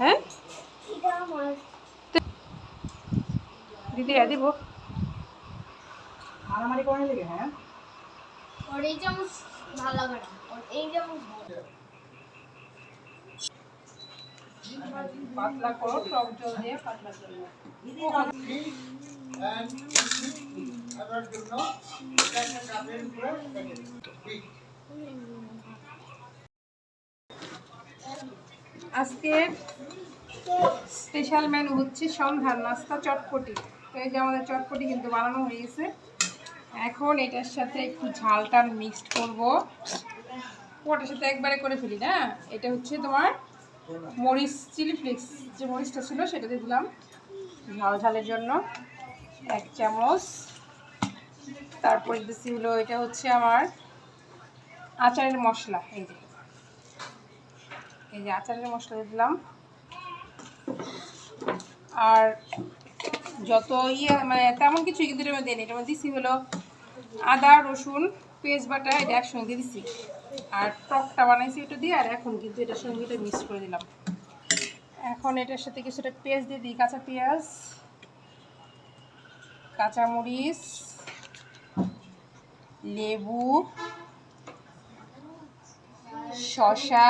হ্যাঁ দিদি হ্যাঁ দিব মারামারি লেগে হ্যাঁ এই চামচ ভালো লাগে এই চামচ পাতলা করো টক জল দিয়ে পাতলা জল and জন্য কাপের উপরে রেখে দিন আজকে স্পেশাল মেনু হচ্ছে সন্ধ্যার নাস্তা চটপটি। তো এই যে আমাদের চটপটি কিন্তু বানানো হয়ে গেছে। এখন এটার সাথে একটু ঝালটা মিক্সড করব। ওটার সাথে একবারে করে ফেলি, না? এটা হচ্ছে তোমার মরিচ চিলি ফ্লেক্স যে মরিচটা ছিল সেটা দিয়ে দিলাম ঝাল ঝালের জন্য। এক চামচ। তারপরে দিচ্ছি হলো, এটা হচ্ছে আমার আচারের মশলা, এই যে। এই যে আচারের মশলা দিলাম। আর যত ইয়ে মানে তেমন কিছু কিন্তু এটার মধ্যে এটার দিচ্ছি হলো আদা, রসুন, পেঁয়াজ, বাটা, এটা একসঙ্গে দিচ্ছি আর টকটা বানাইছি এটা দিয়ে, আর এখন কিন্তু এটার সঙ্গে এটা মিক্স করে দিলাম। এখন এটার সাথে কিছুটা পেঁয়াজ দিয়ে দিই, কাঁচা পেঁয়াজ, কাঁচামরিচ, লেবু, শসা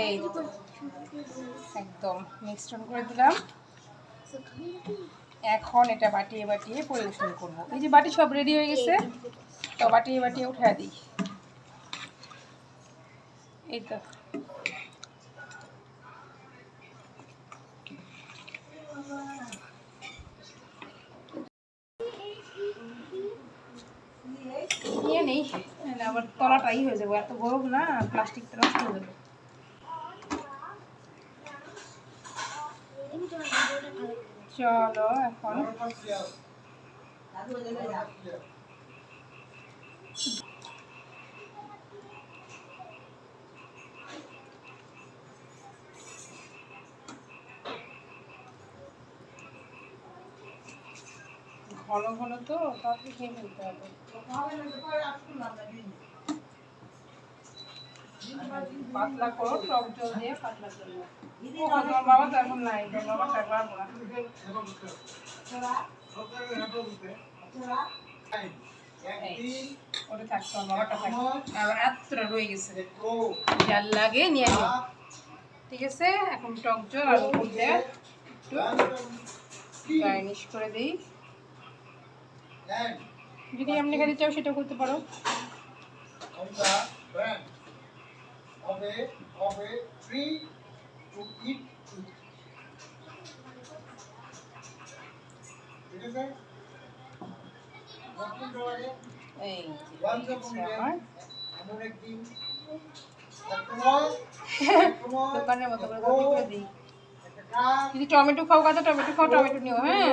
এই একদম মিক্সড করে দিলাম। এখন এটা বাটিয়ে বাটিয়ে পরিবেশন করব। এই যে বাটি সব রেডি হয়ে গেছে, তো বাটিয়ে বাটিয়ে উঠে দিই। এই তো নিয়ে নেই। আবার তলাটাই হয়ে যাবে এত গরম না প্লাস্টিকটা নষ্ট হয়ে যাবে। চলো এখন। ঘন ঘন তো তাড়াতাড়ি খেয়ে ফেলতে হবে। দিয়ে ওটা থাক, তোমার বাবাটা এতটা রয়ে গেছে। লাগে, নিয়ে ঠিক আছে, এখন টক জল আর উপর একটু গার্নিশ করে দিই। যদি এমনি খেতে চাও সেটা করতে পারো। দোকানের মতো করে দিই। যদি টমেটো খাও কাঁচা টমেটো খাও টমেটো নিও হ্যাঁ।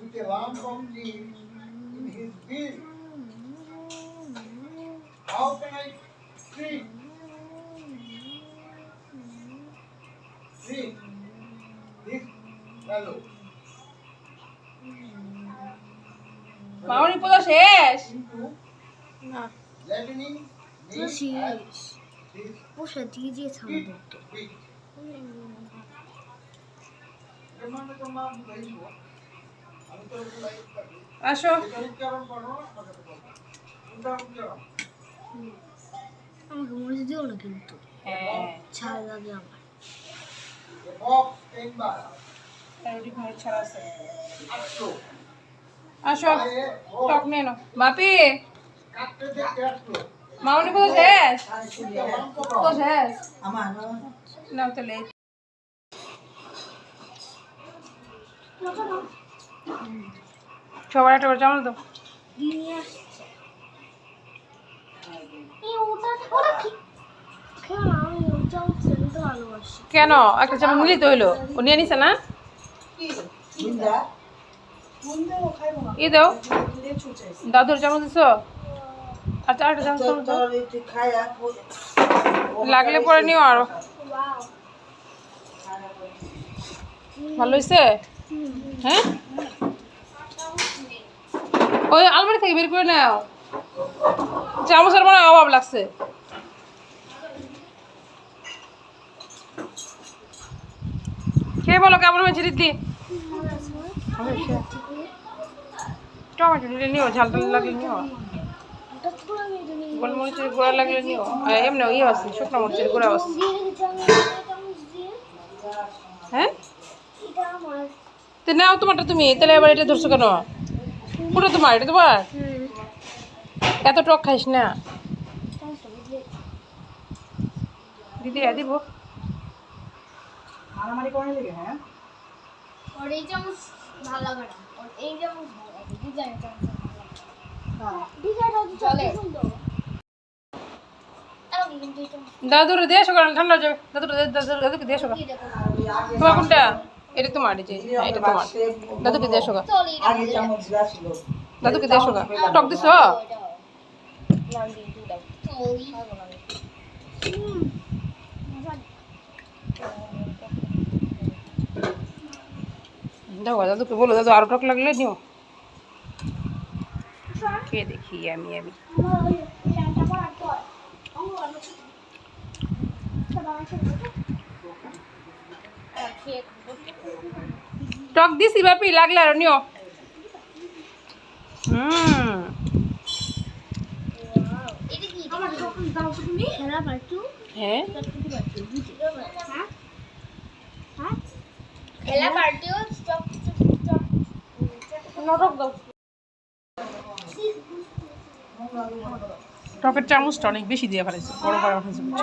with a lump of tea in his bill. How can I treat? Treat this fellow. মামনি পোজা শেষ না me শেষ this বসে দিয়ে big. এমন তো আসো। আমাকে মরিচ দিও না কিন্তু। হ্যাঁ। ছাড় লাগে আমার। আসো টক নিয়ে নাও। বাপি আসলো মামনি পোজা শেষ তো নাও তাহলে। সবার একটা করে চামচ দাও। কেন একটা চামচ মিলিত হইল। ও নিয়ে নিছে না? ই দাও। দাদুর চামচ দিছো? আচ্ছা আরেকটা চামচ লাগলে পরে নিও আরও। ভালো হয়েছে হ্যাঁ? ওই আলমারি থেকে বের করে নাও। চামচের মনে অভাব লাগছে। কে বলো কেমন হয়েছে দিদি টমেটো নিও ঝাল টাল লাগলে নিও। গোলমরিচের গুঁড়া লাগলে নিও। এমনি ইয়ে আছে, শুকনো মরিচের গুঁড়া আছে। হ্যাঁ? তো নাও তোমারটা তুমি তাহলে এবার এটা ধরছো কেন? পুরো তোমার এটা তোমার? এত টক খাইস না। দিদি আ দিব। ওর এই চামচ ভালো লাগে ওর এই চামচ ভালো লাগে ডিজাইন চামচ ডিজাইনটা তো চলে। সুন্দর। আমি কিন্তু এটা দাদুর দিয়ে এসো কারণ ঠান্ডা হয়ে যাবে। দাদুর দাদুর দাদুকে দিয়ে এসো তোমার কোনটা? এটা তোমার যে এটা তোমার। দাদুকে দিয়ে চামচ দাদুকে দিয়ে এসো টক দিছো? দেখো দাদুকে বলো দাদু আরও টক লাগলে নিও। খেয়ে দেখি আমি আমি। টক দিছি বাপি লাগলে আর নিও। হ্যাঁ। টকের চামচটা অনেক বেশি দিয়ে ফেলেছে, বড় করে ফেলেছে বুঝছ?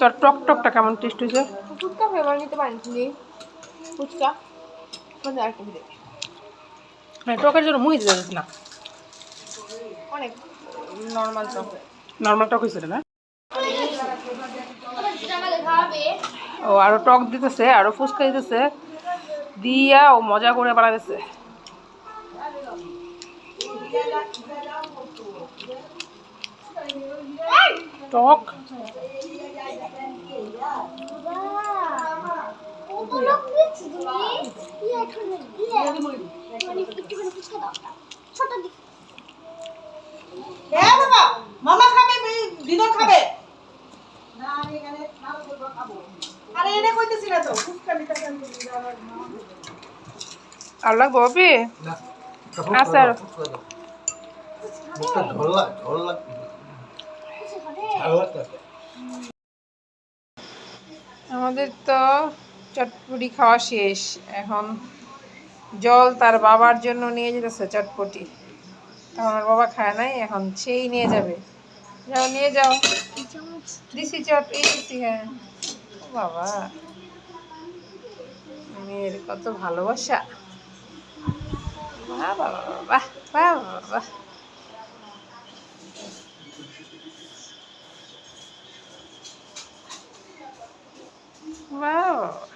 তোর টক টকটা কেমন টেস্ট হয়েছে? ফুচকা ফ্লেভার নিতে পারেন ফুচকা? আর হ্যাঁ টকের জন্য মুহি দিতে না? অনেক। নর্মাল টক। নর্মাল টক হয়েছে না? ও আরও টক দিতেছে আরও ফুচকা দিতেছে। দিয়া ও মজা করে বানাইতেছে বাবা মামা খাবে দিদর খাবে আরে এনে কইতেছি না তো আর লাগবো আচ্ছা আর মুখটা ঝোল লাগ ঝোল লাগ ঝাল লাগতেছে আমাদের তো চটপটি খাওয়া শেষ। এখন জল তার বাবার জন্য নিয়ে যেতেছে চটপটি। আমার বাবা খায় নাই, এখন সেই নিয়ে যাবে। যাও, নিয়ে যাও। দিছি চট, এই হ্যাঁ। বাবা, মেয়ের কত ভালোবাসা। বাহ বাবা বাহ বাহ বাহ। Wow.